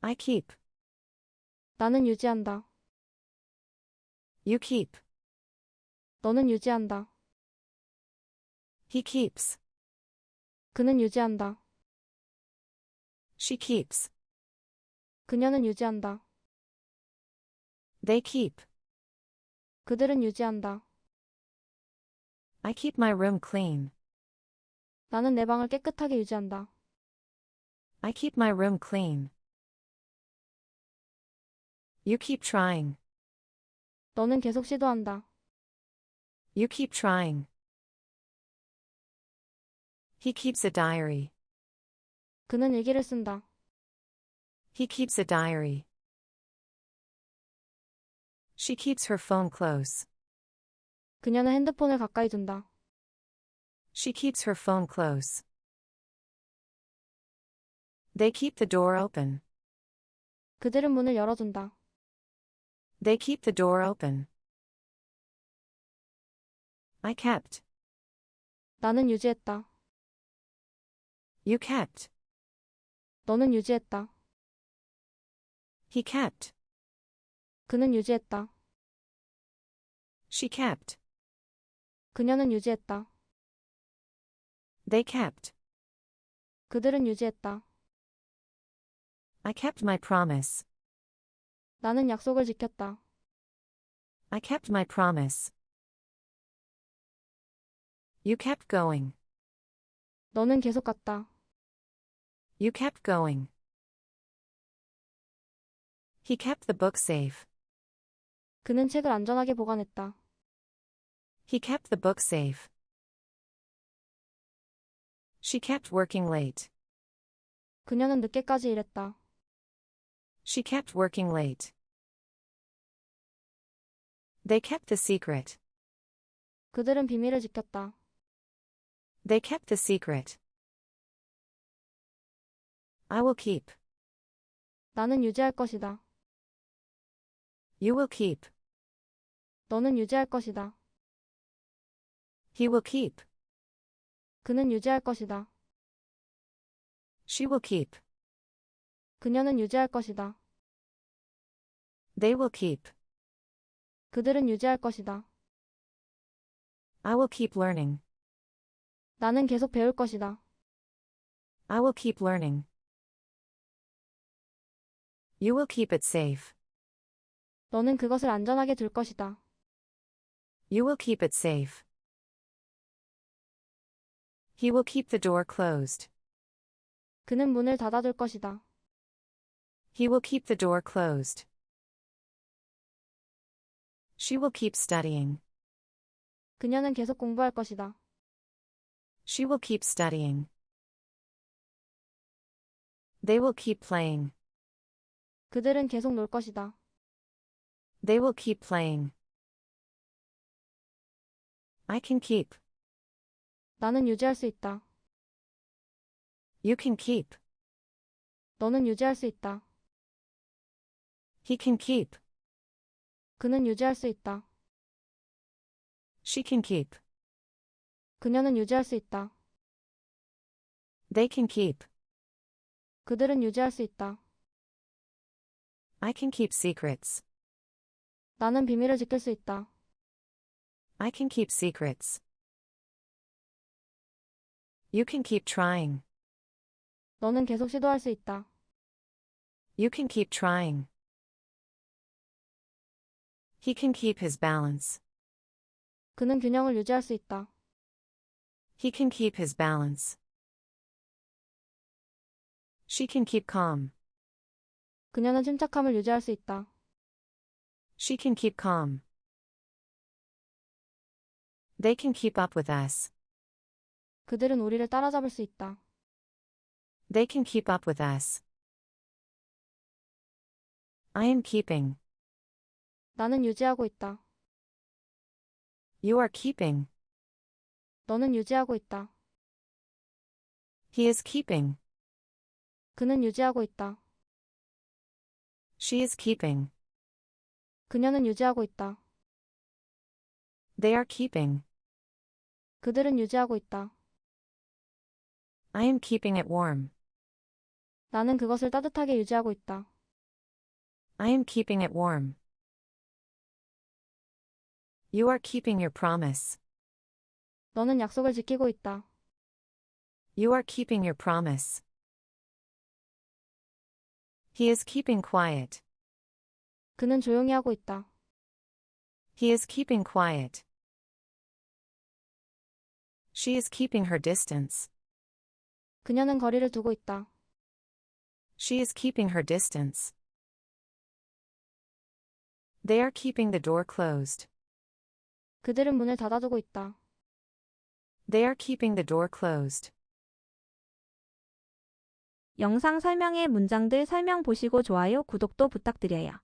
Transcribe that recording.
I keep. 나는 유지한다. You keep. 너는 유지한다. He keeps. 그는 유지한다. She keeps. 그녀는 유지한다. They keep. 그들은 유지한다. I keep my room clean. 나는 내 방을 깨끗하게 유지한다. I keep my room clean. You keep trying. 너는 계속 시도한다. You keep trying. He keeps a diary. 그는 일기를 쓴다. He keeps a diary. She keeps her phone close. 그녀는 핸드폰을 가까이 둔다. She keeps her phone close. They keep the door open. 그들은 문을 열어둔다. They keep the door open. I kept. 나는 유지했다. You kept. 너는 유지했다. He kept. 그는 유지했다. She kept. 그녀는 유지했다. They kept. 그들은 유지했다. I kept my promise. 나는 약속을 지켰다. I kept my promise. You kept going. 너는 계속 갔다. You kept going. He kept the book safe. 그는 책을 안전하게 보관했다. He kept the book safe. She kept working late. 그녀는 늦게까지 일했다. She kept working late. They kept the secret. 그들은 비밀을 지켰다. They kept the secret. I will keep. 나는 유지할 것이다. You will keep. 너는 유지할 것이다. He will keep. 그는 유지할 것이다. She will keep. 그녀는 유지할 것이다. They will keep. 그들은 유지할 것이다. I will keep learning. 나는 계속 배울 것이다. I will keep learning. You will keep it safe. 너는 그것을 안전하게 둘 것이다. You will keep it safe. He will keep the door closed. 그는 문을 닫아둘 것이다. He will keep the door closed. She will keep studying. 그녀는 계속 공부할 것이다. She will keep studying. They will keep playing. 그들은 계속 놀 것이다. They will keep playing. I can keep. 나는 유지할 수 있다. You can keep. 너는 유지할 수 있다. He can keep. 그는 유지할 수 있다. She can keep. 그녀는 유지할 수 있다. They can keep. 그들은 유지할 수 있다. I can keep secrets. 나는 비밀을 지킬 수 있다. I can keep secrets. You can keep trying. 너는 계속 시도할 수 있다. You can keep trying. He can keep his balance. 그는 균형을 유지할 수 있다. He can keep his balance. She can keep calm. 그녀는 침착함을 유지할 수 있다. She can keep calm. They can keep up with us. 그들은 우리를 따라잡을 수 있다. They can keep up with us. I am keeping. 나는 유지하고 있다. You are keeping. 너는 유지하고 있다. He is keeping. 그는 유지하고 있다. She is keeping. 그녀는 유지하고 있다. They are keeping. 그들은 유지하고 있다. I am keeping it warm. 나는 그것을 따뜻하게 유지하고 있다. I am keeping it warm. You are keeping your promise. 너는 약속을 지키고 있다. You are keeping your promise. He is keeping quiet. 그는 조용히 하고 있다. He is keeping quiet. She is keeping her distance. 그녀는 거리를 두고 있다. She is keeping her distance. They are keeping the door closed. 그들은 문을 닫아두고 있다. They are keeping the door closed. 영상 설명의 문장들 설명 보시고 좋아요, 구독도 부탁드려요.